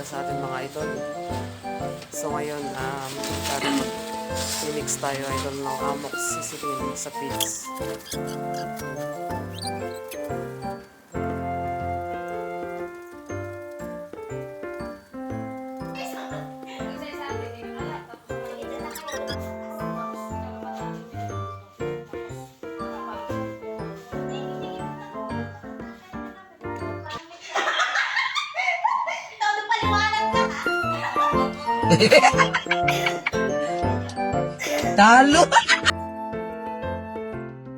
umaga sa atin mga idol. So ngayon, um, mix tayo idol ng amok sisilin sa pits. Talo!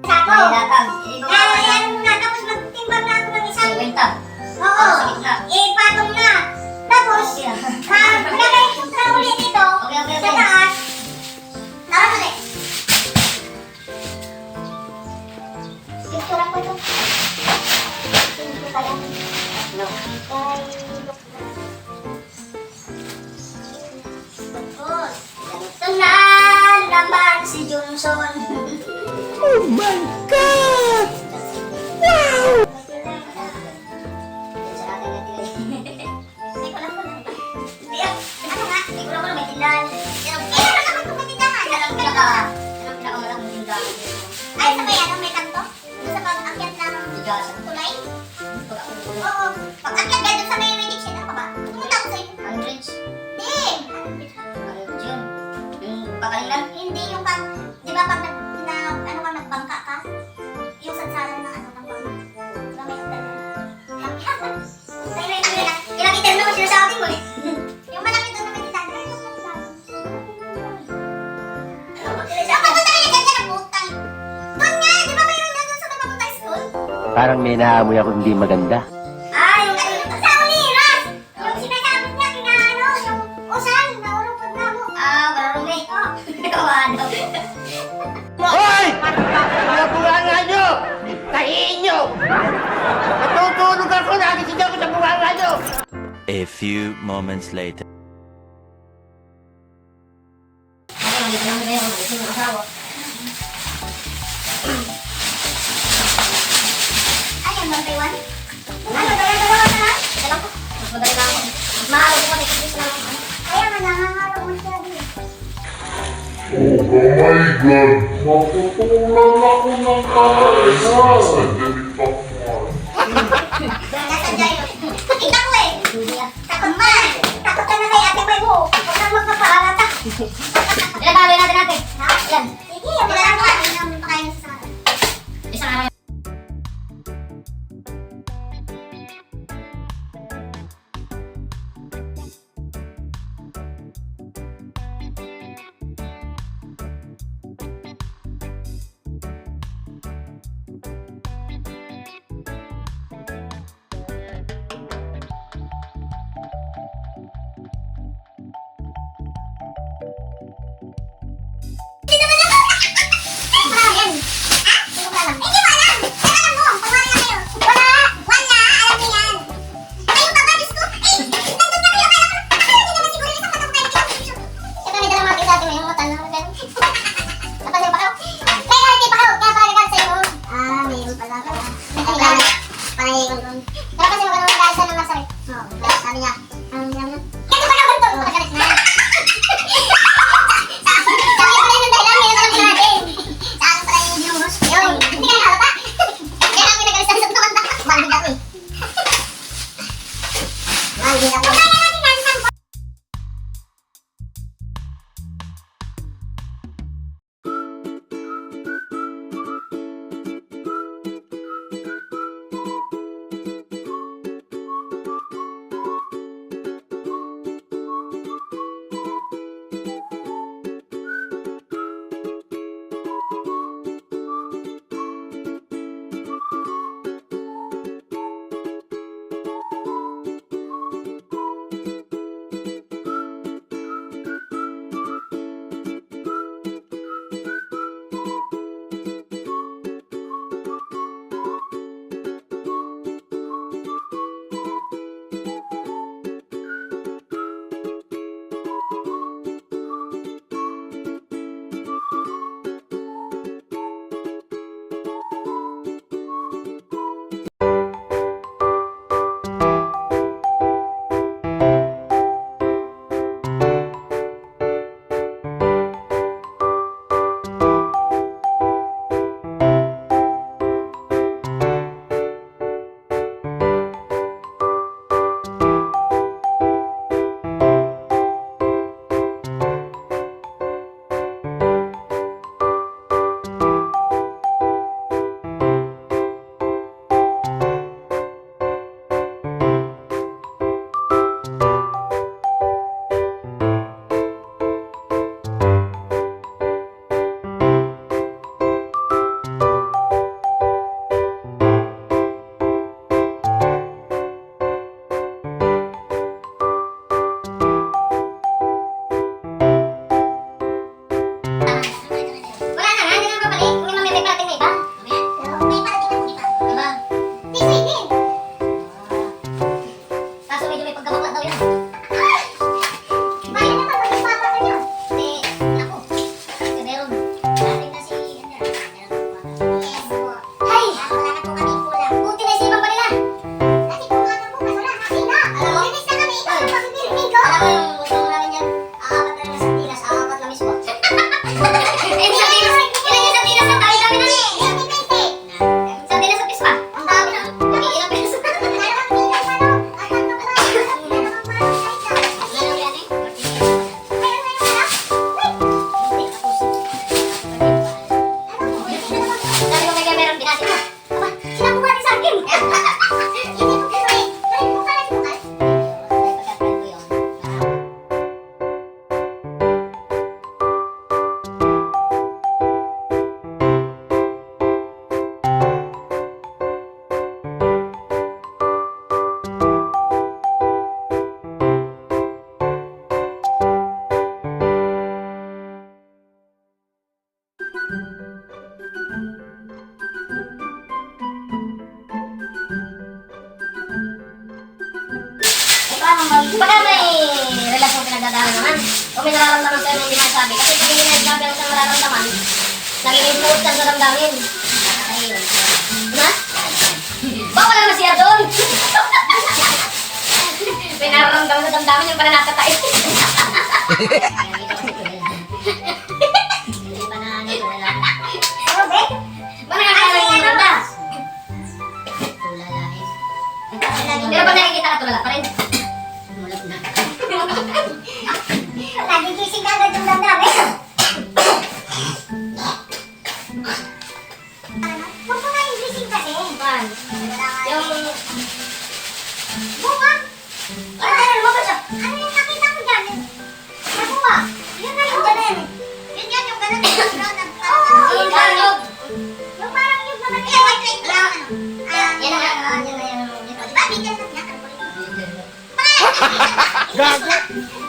Sako. Kaya yan na, tapos magtimbang na ako ng isang... Oo. Ipatong na. Tapos, Oh my God! Wow! Ay, sabay yan, may kanto? Sa pag-akyat ng tulay? Oo. Pag-akyat ka doon sa may may diction, ano ka ba? Pumunta ako sa iyo. Hindi. Hindi yung pag, di ba pag Parang may naamoy ako hindi maganda. Ah, yung ano, sa uliras! Yung sinasabi niya, kina ano, yung usal, naurupod na mo. Ah, marumi. Oh, ano? Hoy! Mga bunganga nyo! Tahiin nyo! Natutulog ako! Nagising ako sa bunganga nyo! A few moments later. Maputulan ako ng kain sa Jennifer Mark. Nasadya yun. Kita ko eh. Takot ma. Takot ka na kay ate mo. Huwag kang magpapaalata. Ilan Wala ka lang. Wala ko. Pero kasi maganda mag-aisa ng masarap. Oo. Sabi niya, Baka may relasyon pinagdadaan naman. O may nararamdaman sa'yo na hindi masabi. Kasi pag hindi nagsabi ang isang nararamdaman, naging influence ang naramdamin. Ayun. Diba? Na? Baka wala naman siya doon. May nararamdaman sa damdamin yung pala nakatay. Huwag mo na Englishin kasi. Ban. Yung... Buka? Ano na yun? Mabasa. Ano yung nakita ko dyan? Sa buka. Yun na yung ganun. Yun yan yung ganun. Yung ganun. Oo. Yung ganun. Yung parang yung ganun. Yung white light lang. Yan na nga. Yan na yan. Diba? Bigyan na. Gago.